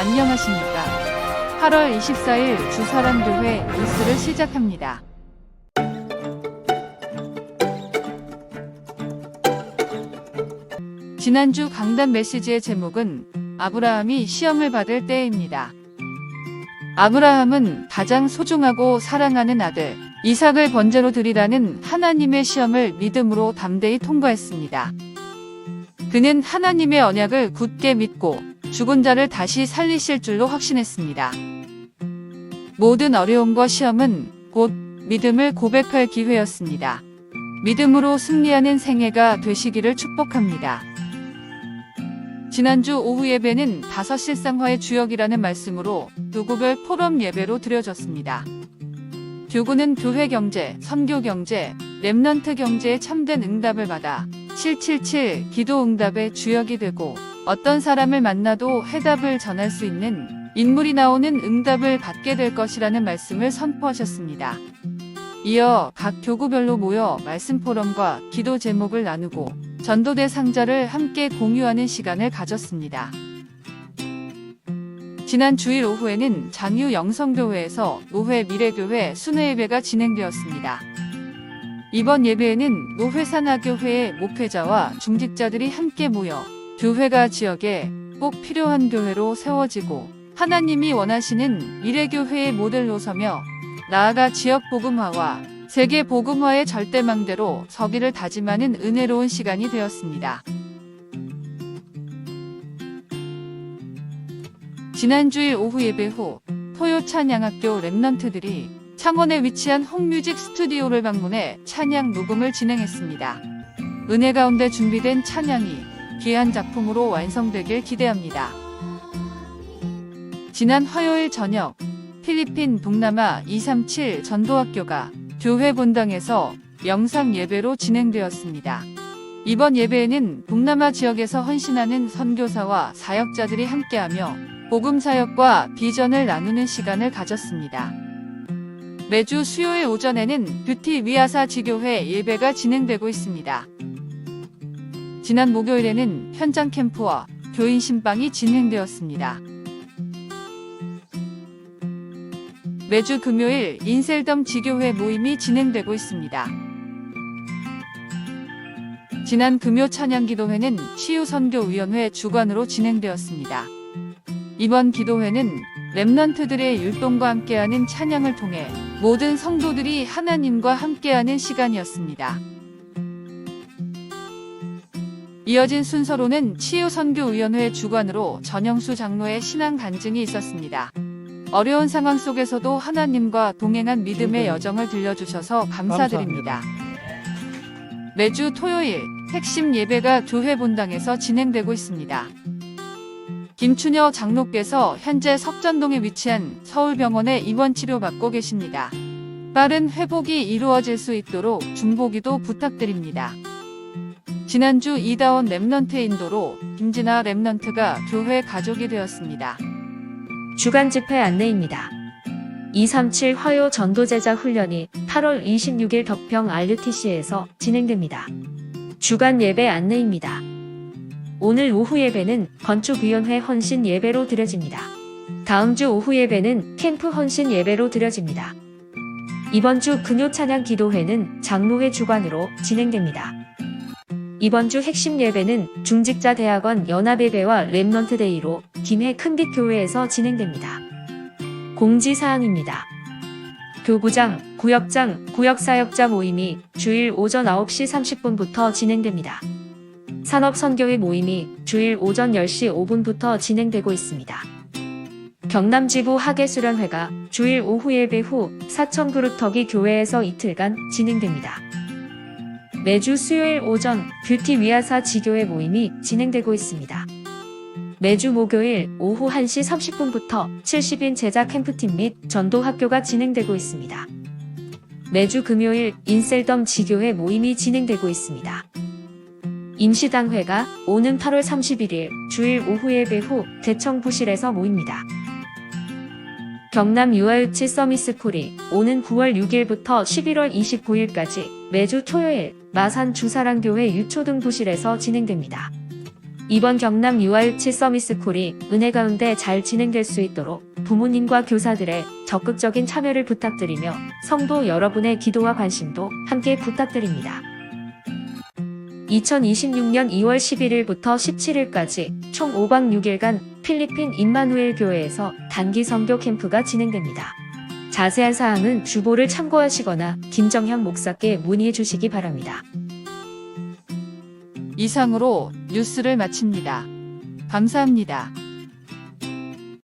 안녕하십니까. 8월 24일 주사랑교회 뉴스를 시작합니다. 지난주 강단 메시지의 제목은 아브라함이 시험을 받을 때입니다. 아브라함은 가장 소중하고 사랑하는 아들 이삭을 번제로 드리라는 하나님의 시험을 믿음으로 담대히 통과했습니다. 그는 하나님의 언약을 굳게 믿고 죽은 자를 다시 살리실 줄로 확신했습니다. 모든 어려움과 시험은 곧 믿음을 고백할 기회였습니다. 믿음으로 승리하는 생애가 되시기를 축복합니다. 지난주 오후 예배는 다섯 실상화의 주역이라는 말씀으로 교구별 포럼 예배로 드려졌습니다. 교구는 교회 경제, 선교 경제, 랩넌트 경제의 참된 응답을 받아 777 기도 응답의 주역이 되고 어떤 사람을 만나도 해답을 전할 수 있는 인물이 나오는 응답을 받게 될 것이라는 말씀을 선포하셨습니다. 이어 각 교구별로 모여 말씀 포럼과 기도 제목을 나누고 전도대 상자를 함께 공유하는 시간을 가졌습니다. 지난 주일 오후에는 장유 영성교회에서 노회 미래교회 순회 예배가 진행되었습니다. 이번 예배에는 노회산하교회의 목회자와 중직자들이 함께 모여 교회가 지역에 꼭 필요한 교회로 세워지고 하나님이 원하시는 미래교회의 모델로 서며 나아가 지역 복음화와 세계 복음화의 절대망대로 서기를 다짐하는 은혜로운 시간이 되었습니다. 지난주일 오후 예배 후 토요 찬양학교 랩넌트들이 창원에 위치한 홍뮤직 스튜디오를 방문해 찬양 녹음을 진행했습니다. 은혜 가운데 준비된 찬양이 귀한 작품으로 완성되길 기대합니다. 지난 화요일 저녁 필리핀 동남아 237 전도학교가 교회 본당에서 영상 예배로 진행되었습니다. 이번 예배에는 동남아 지역에서 헌신하는 선교사와 사역자들이 함께하며 복음 사역과 비전을 나누는 시간을 가졌습니다. 매주 수요일 오전에는 뷰티 위아사 지교회 예배가 진행되고 있습니다. 지난 목요일에는 현장 캠프와 교인 신방이 진행되었습니다. 매주 금요일 인셀덤 지교회 모임이 진행되고 있습니다. 지난 금요 찬양 기도회는 치유선교위원회 주관으로 진행되었습니다. 이번 기도회는 랩넌트들의 율동과 함께하는 찬양을 통해 모든 성도들이 하나님과 함께하는 시간이었습니다. 이어진 순서로는 치유선교위원회 주관으로 전영수 장로의 신앙 간증이 있었습니다. 어려운 상황 속에서도 하나님과 동행한 믿음의 여정을 들려주셔서 감사드립니다. 매주 토요일 핵심 예배가 교회 본당에서 진행되고 있습니다. 김춘여 장로께서 현재 석전동에 위치한 서울병원에 입원 치료받고 계십니다. 빠른 회복이 이루어질 수 있도록 중보기도 부탁드립니다. 지난주 이다원 랩넌트의 인도로 김진아 랩넌트가 교회 가족이 되었습니다. 주간 집회 안내입니다. 237 화요 전도제자 훈련이 8월 26일 덕평 RUTC에서 진행됩니다. 주간 예배 안내입니다. 오늘 오후 예배는 건축위원회 헌신 예배로 드려집니다. 다음 주 오후 예배는 캠프 헌신 예배로 드려집니다. 이번 주 금요 찬양 기도회는 장로회 주관으로 진행됩니다. 이번 주 핵심 예배는 중직자 대학원 연합 예배와 랩넌트 데이로 김해 큰빛 교회에서 진행됩니다. 공지 사항입니다. 교구장, 구역장, 구역사역자 모임이 주일 오전 9시 30분부터 진행됩니다. 산업선교회 모임이 주일 오전 10시 5분부터 진행되고 있습니다. 경남지부 학예수련회가 주일 오후 예배 후 사천그루터기 교회에서 이틀간 진행됩니다. 매주 수요일 오전 뷰티 위아사 지교회 모임이 진행되고 있습니다. 매주 목요일 오후 1시 30분부터 70인 제자 캠프팀 및 전도 학교가 진행되고 있습니다. 매주 금요일 인셀덤 지교회 모임이 진행되고 있습니다. 임시당회가 오는 8월 31일 주일 오후 예배 후 대청 부실에서 모입니다. 경남 유아유치 서미스쿨이 오는 9월 6일부터 11월 29일까지 매주 토요일 마산 주사랑교회 유초등 부실에서 진행됩니다. 이번 경남 UR7 서미스쿨이 은혜 가운데 잘 진행될 수 있도록 부모님과 교사들의 적극적인 참여를 부탁드리며 성도 여러분의 기도와 관심도 함께 부탁드립니다. 2026년 2월 11일부터 17일까지 총 5박 6일간 필리핀 임마누엘 교회에서 단기 선교 캠프가 진행됩니다. 자세한 사항은 주보를 참고하시거나 김정현 목사께 문의해 주시기 바랍니다. 이상으로 뉴스를 마칩니다. 감사합니다.